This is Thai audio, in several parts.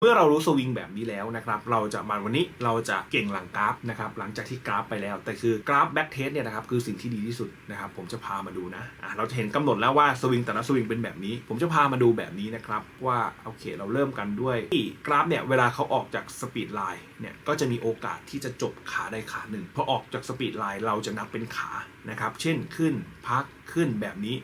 เมื่อเรารู้สวิงแบบนี้แล้วนะครับเราจะมาวันนี้เราจะเก่งหลังกราฟนะครับหลังจากที่กราฟไปแล้ว แต่คือกราฟแบ็กเทสเนี่ยนะครับคือสิ่งที่ดีที่สุดนะครับผมจะพามาดูนะอะเราจะเห็นกำหนดแล้วว่าสวิงแต่ละสวิงเป็นแบบนี้ ผมจะพามาดูแบบนี้นะครับว่าโอเคเราเริ่มกันด้วยที่กราฟเนี่ยเวลาเขาออกจากสปีดไลน์เนี่ยก็จะมีโอกาสที่จะจบขาใดขาหนึ่งพอออกจากสปีดไลน์เราจะนับเป็นขานะครับเช่นขึ้นพักขึ้นแบบนี้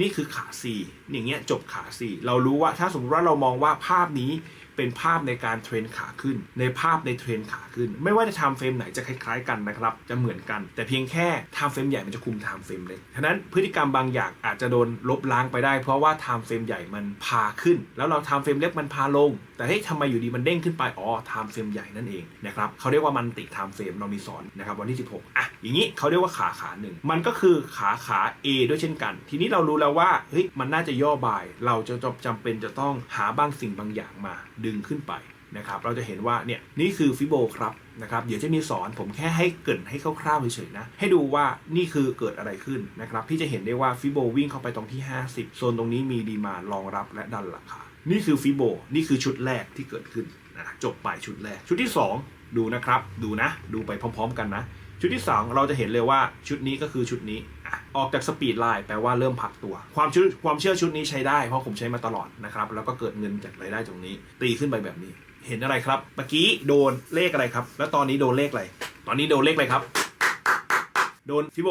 นี่คือขา C อย่างเงี้ยจบขา C เรารู้ว่าถ้าสมมติว่าเรามองว่าภาพนี้เป็นภาพในการเทรนขาขึ้น ในภาพในเทรนขาขึ้น ไม่ว่าจะทำเฟรมไหนจะคล้ายๆกันนะครับ จะเหมือนกัน แต่เพียงแค่ทำเฟรมใหญ่มันจะคุมทม์เฟรมเล็กฉะนั้นพฤติกรรมบางอย่างอาจจะโดนลบล้างไปได้ เพราะว่าทม์เฟรมใหญ่มันพาขึ้น แล้วเราทม์เฟรมเล็กมันพาลง แต่เฮ้ยทำไมอยู่ดีมันเด้งขึ้นไปอ๋อทม์เฟรมใหญ่นั่นเองนะครับเขาเรียกว่ามันติไทม์เฟรมเรามีสอนนะครับวันที่ 16อะอย่างนี้เขาเรียกว่าขาขาหนึ่งมันก็คือขาขา A ด้วยเช่นกัน ทีนี้เรารู้แล้วว่าเฮ้ยมันน่าจะย่อบ่าย เราจะจำเป็นจะต้องหาบางสิ่งบางอย่างมาดึงขึ้นไปนะครับ เราจะเห็นว่าเนี่ยนี่คือฟิโบครับนะครับเดี๋ยวจะมีสอนผมแค่ให้เกินให้คร่าวๆเฉยๆนะ ให้ดูว่านี่คือเกิดอะไรขึ้นนะครับพี่จะเห็นได้ว่าฟิโบวิ่งเข้าไปตรงที่ 50 โซนตรงนี้มีดีมารองรับและดันราคา นี่คือฟิโบนี่คือชุดแรกที่เกิดขึ้นนะจบไปชุดแรก ชุดที่ 2 ดูนะครับ ดูนะ ดูไปพร้อม ๆ กันนะ ชุดที่ 2 เราจะเห็นเลยว่าชุดนี้ก็คือชุดนี้ออกจากสปีดไลน์แปลว่าเริ่มพักตัว ความชื่อความเชื่อชุดนี้ใช้ได้เพราะผมใช้มาตลอดนะครับ แล้วก็เกิดเงินจากรายได้ตรงนี้ ตีขึ้นไปแบบนี้ เห็นอะไรครับเมื่อกี้โดนเลขอะไรครับ แล้วตอนนี้โดนเลขอะไร ตอนนี้โดนเลขอะไรครับ โดนฟิโบ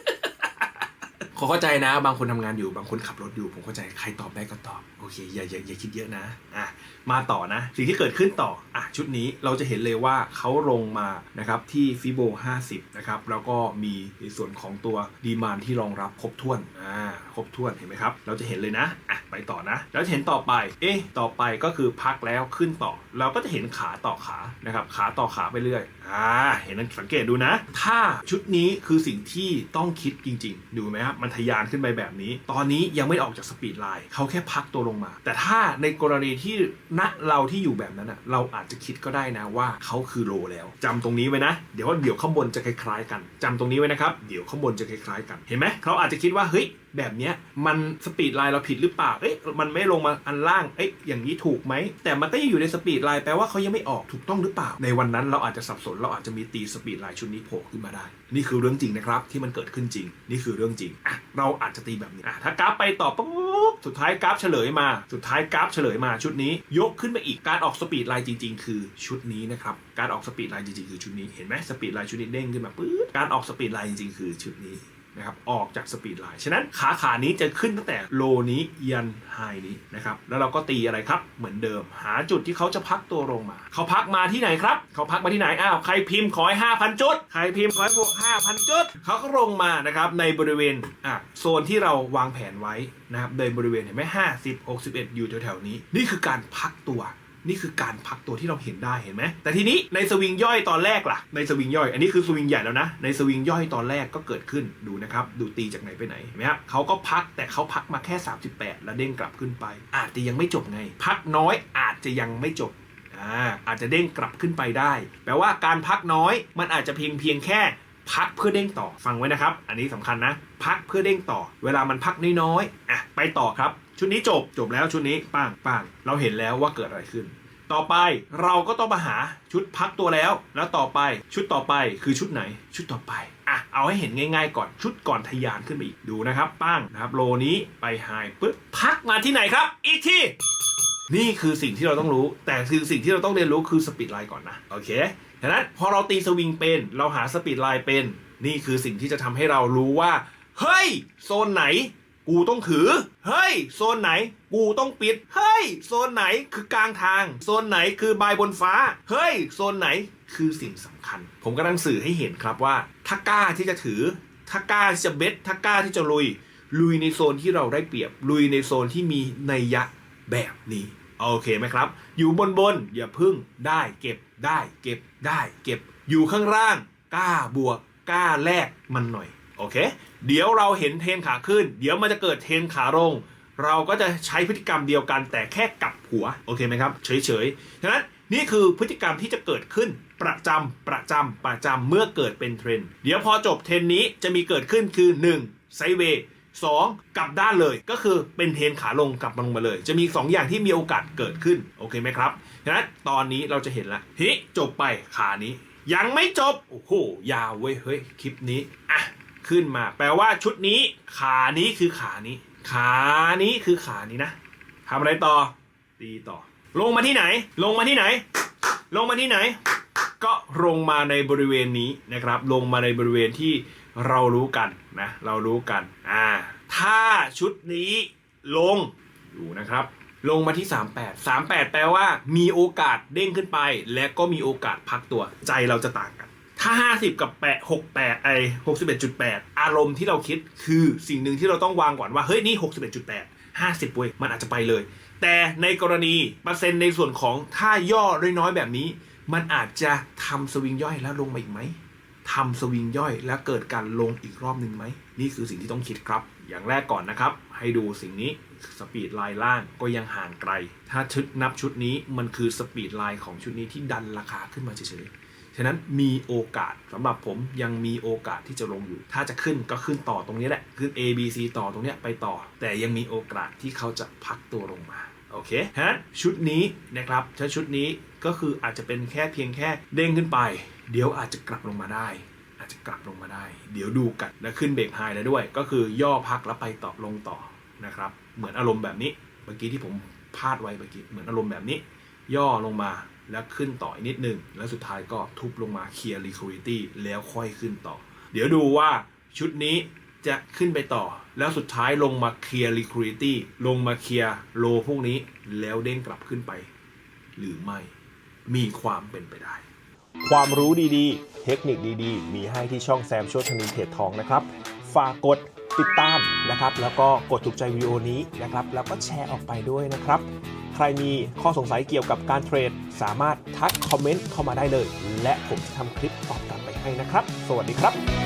ขอเข้าใจนะ บางคนทำงานอยู่บางคนขับรถอยู่ ผมเข้าใจใครตอบได้ก็ตอบโอเคอย่าอย่าอย่าคิดเยอะนะอะมาต่อนะ สิ่งที่เกิดขึ้นต่ออะชุดนี้เราจะเห็นเลยว่าเขาลงมานะครับที่ฟิโบ50 นะครับ แล้วก็มีในส่วนของตัวดีมานที่รองรับครบถ้วนอ่าครบถ้วนเห็นไหมครับ เราจะเห็นเลยนะอะ ไปต่อนะ แล้วเห็นต่อไป เอ๊ะ ต่อไปก็คือพักแล้วขึ้นต่อ เราก็จะเห็นขาต่อขานะครับ ขาต่อขาไปเรื่อย อ่า เห็นสังเกตดูนะ ถ้าชุดนี้คือสิ่งที่ต้องคิดจริง ๆ ดูไหมครับ มันทะยานขึ้นไปแบบนี้ ตอนนี้ยังไม่ออกจากสปีดไลน์เขาแค่พักตัวลงมา แต่ถ้าในกรณีที่ณเราที่อยู่แบบนั้นอะเราอาจจะคิดก็ได้นะว่าเขาคือโลแล้วจำตรงนี้ไว้นะ เดี๋ยวเดี๋ยวข้างบนจะคล้ายๆ กันจำตรงนี้ไว้นะครับ เดี๋ยวข้างบนจะคล้ายๆ กัน เห็นไหมเขาอาจจะคิดว่า เฮ้ย แบบเนี้ยมันสปีดไลน์เราผิดหรือเปล่า เอ๊ะมันไม่ลงมาอันล่าง เอ๊ะอย่างนี้ถูกไหม แต่มันก็ยังอยู่ในสปีดไลน์แปลว่าเขายังไม่ออกถูกต้องหรือเปล่า ในวันนั้นเราอาจจะสับสนเราอาจจะมีตีสปีดไลน์ชุดนี้โผล่ขึ้นมาได้ นี่คือเรื่องจริงนะครับที่มันเกิดขึ้นจริง นี่คือเรื่องจริงอะเราอาจจะตีแบบนี้อะถ้ากราฟไปต่อปุ๊บสุดท้ายกราฟเฉลยมา สุดท้ายกราฟเฉลยมาชุดนี้ ยกขึ้นมาอีกการออกสปีดไลน์จริง ๆ คือชุดนี้นะครับการออกสปีดไลน์จริงๆคือชุดนี้เห็นไหมสปีดไลน์ชุดนี้เด้งขึ้นมาปุ๊บการออกสปีดไลน์จริงๆคือชุดนี้ นะครับออกจากสปีดไลน์ฉะนั้นขาขานี้จะขึ้นตั้งแต่โลนี้ยันไฮนี้นะครับแล้วเราก็ตีอะไรครับเหมือนเดิม หาจุดที่เขาจะพักตัวลงมา เขาพักมาที่ไหนครับ เขาพักมาที่ไหนอ้าวใครพิมพ์ขอให้5,000จุด ใครพิมพ์ขอให้บวก5,000จุด เขาก็ลงมานะครับในบริเวณอะโซนที่เราวางแผนไว้นะครับในบริเวณเห็นไหม50 61อยู่แถวๆนี้ นี่คือการพักตัว นี่คือการพักตัวที่เราเห็นได้เห็นไหมแต่ทีนี้ในสวิงย่อยตอนแรกล่ะ ในสวิงย่อย อันนี้คือสวิงใหญ่แล้วนะ ในสวิงย่อยตอนแรกก็เกิดขึ้นดูนะครับ ดูตีจากไหนไปไหนเห็นไหมครับเขาก็พักแต่เขาพักมาแค่ 38 แล้วเด้งกลับขึ้นไป อาจจะยังไม่จบไง พักน้อยอาจจะยังไม่จบอ่าอาจจะเด้งกลับขึ้นไปได้ แปลว่าการพักน้อยมันอาจจะเพียงเพียงแค่พักเพื่อเด้งต่อฟังไว้นะครับ อันนี้สำคัญนะ พักเพื่อเด้งต่อ เวลามันพักน้อยๆอะไปต่อครับ ชุดนี้จบจบแล้วชุดนี้ปังปังเราเห็นแล้วว่าเกิดอะไรขึ้น ต่อไปเราก็ต้องมาหาชุดพักตัวแล้ว แล้วต่อไปชุดต่อไปคือชุดไหน ชุดต่อไปอะเอาให้เห็นง่ายๆก่อนชุดก่อนทะยานขึ้นไปอีกดูนะครับปังนะครับโลนี้ไปไฮปึ๊บพักมาที่ไหนครับ อีกทีนี่คือสิ่งที่เราต้องรู้ แต่คือสิ่งที่เราต้องเรียนรู้คือสปีดไลน์ก่อนนะโอเคฉะนั้นพอเราตีสวิงเป็น เราหาสปีดไลน์เป็น นี่คือสิ่งที่จะทำให้เรารู้ว่า เฮ้ย โซนไหน กูต้องถือ เฮ้ย โซนไหน กูต้องปิด เฮ้ย โซนไหนคือกลางทาง โซนไหนคือบายบนฟ้า เฮ้ย โซนไหนคือสิ่งสำคัญ ผมกำลังสื่อให้เห็นครับว่า ถ้ากล้าที่จะถือ ถ้ากล้าที่จะเบ็ดถ้ากล้าที่จะลุย ลุยในโซนที่เราได้เปรียบ ลุยในโซนที่มีนัยยะแบบนี้โอเคไหมครับ อยู่บนบนอย่าพึ่งได้เก็บได้ เก็บได้ เก็บอยู่ข้างล่างกล้าบวกกล้าแลกมันหน่อย โอเค เดี๋ยวเราเห็นเทรนขาขึ้น เดี๋ยวมันจะเกิดเทรนขาลง เราก็จะใช้พฤติกรรมเดียวกันแต่แค่กลับหัว โอเคไหมครับ เฉยๆ ฉะนั้นนี่คือพฤติกรรมที่จะเกิดขึ้นประจำประจำประจำเมื่อเกิดเป็นเทรนด์ เดี๋ยวพอจบเทรนด์นี้จะมีเกิดขึ้นคือ 1. ไซเวย์สองกลับด้านเลยก็คือเป็นเทรนขาลงกลับมาลงมาเลย จะมี 2 อย่างที่มีโอกาสเกิดขึ้น โอเคไหมครับฉะนั้นตอนนี้เราจะเห็นละเฮ้จบไปขานี้ ยังไม่จบ โอ้โหยาวเว้ยเฮ้ยคลิปนี้อะ ขึ้นมา แปลว่าชุดนี้ ขานี้คือขานี้ ขานี้คือขานี้นะทำอะไรต่อ ตีต่อ ลงมาที่ไหน ลงมาที่ไหน ลงมาที่ไหน ก็ลงมาในบริเวณนี้นะครับ ลงมาในบริเวณที่เรารู้กันนะ เรารู้กันอ่าถ้าชุดนี้ลงอยู่นะครับ ลงมาที่ 38 38 แปลว่า มีโอกาสเด้งขึ้นไป และก็มีโอกาสพักตัวใจเราจะต่างกัน ถ้า50กับ8 68ไอ61.8อารมณ์ที่เราคิดคือสิ่งหนึ่งที่เราต้องวางก่อนว่า เฮ้ย นี่61.8 50เว้ยมันอาจจะไปเลย แต่ในกรณีเปอร์เซ็นต์ในส่วนของถ้าย่อน้อยๆแบบนี้ มันอาจจะทำสวิงย่อยแล้วลงมาอีกไหมทำสวิงย่อยแล้วเกิดการลงอีกรอบหนึ่งไหม นี่คือสิ่งที่ต้องคิดครับ อย่างแรกก่อนนะครับ ให้ดูสิ่งนี้สปีดไลน์ล่างก็ยังห่างไกล ถ้าชุดนับชุดนี้มันคือสปีดไลน์ของชุดนี้ที่ดันราคาขึ้นมาเฉยๆ ฉะนั้นมีโอกาสสำหรับผมยังมีโอกาสที่จะลงอยู่ ถ้าจะขึ้นก็ขึ้นต่อตรงนี้แหละ ขึ้น A B C ต่อตรงนี้ไปต่อ แต่ยังมีโอกาสที่เขาจะพักตัวลงมาโอเคฉะนั้นชุดนี้นะครับถ้าชุดนี้ก็คืออาจจะเป็นแค่เพียงแค่เด้งขึ้นไป เดี๋ยวอาจจะกลับลงมาได้ อาจจะกลับลงมาได้ เดี๋ยวดูกันและขึ้นเบรกไฮแล้วด้วย ก็คือย่อพักแล้วไปต่อลงต่อนะครับเหมือนอารมณ์แบบนี้เมื่อกี้ที่ผมพาดไว้เมื่อกี้เหมือนอารมณ์แบบนี้ ย่อลงมา แล้วขึ้นต่ออีกนิดนึง แล้วสุดท้ายก็ทุบลงมาเคลียร์ liquidity แล้วค่อยขึ้นต่อ เดี๋ยวดูว่าชุดนี้จะขึ้นไปต่อ แล้วสุดท้ายลงมาเคลียร์ liquidity ลงมาเคลียร์โลพวกนี้แล้วเด้งกลับขึ้นไป หรือไม่มีความเป็นไปได้ ความรู้ดีๆ เทคนิคดีๆ มีให้ที่ช่องแซมโชคชนินเทรดทองนะครับ ฝากกดติดตามนะครับ แล้วก็กดถูกใจวิดีโอนี้นะครับ แล้วก็แชร์ออกไปด้วยนะครับ ใครมีข้อสงสัยเกี่ยวกับการเทรด สามารถทักคอมเมนต์เข้ามาได้เลย และผมจะทำคลิปตอบกลับไปให้นะครับ สวัสดีครับ